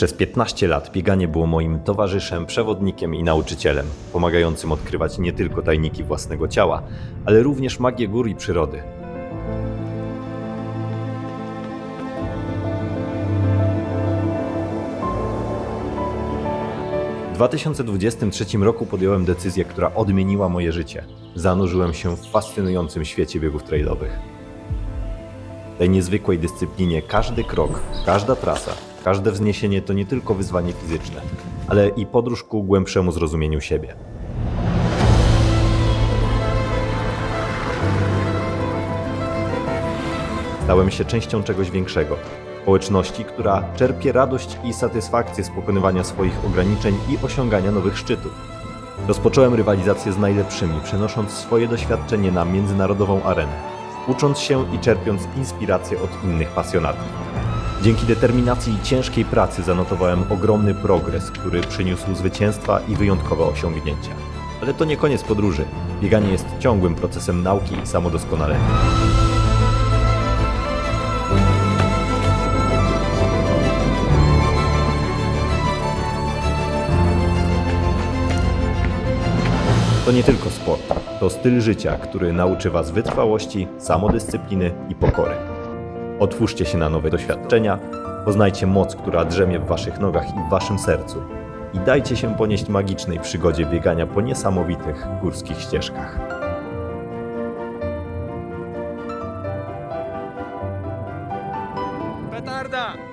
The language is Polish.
Przez 15 lat bieganie było moim towarzyszem, przewodnikiem i nauczycielem, pomagającym odkrywać nie tylko tajniki własnego ciała, ale również magię gór i przyrody. W 2023 roku podjąłem decyzję, która odmieniła moje życie. Zanurzyłem się w fascynującym świecie biegów trailowych. W tej niezwykłej dyscyplinie każdy krok, każda trasa, każde wzniesienie to nie tylko wyzwanie fizyczne, ale i podróż ku głębszemu zrozumieniu siebie. Stałem się częścią czegoś większego. Społeczności, która czerpie radość i satysfakcję z pokonywania swoich ograniczeń i osiągania nowych szczytów. Rozpocząłem rywalizację z najlepszymi, przenosząc swoje doświadczenie na międzynarodową arenę, ucząc się i czerpiąc inspirację od innych pasjonatów. Dzięki determinacji i ciężkiej pracy zanotowałem ogromny progres, który przyniósł zwycięstwa i wyjątkowe osiągnięcia. Ale to nie koniec podróży. Bieganie jest ciągłym procesem nauki i samodoskonalenia. To nie tylko sport, to styl życia, który nauczy Was wytrwałości, samodyscypliny i pokory. Otwórzcie się na nowe doświadczenia, poznajcie moc, która drzemie w waszych nogach i w waszym sercu i dajcie się ponieść magicznej przygodzie biegania po niesamowitych górskich ścieżkach. Petarda!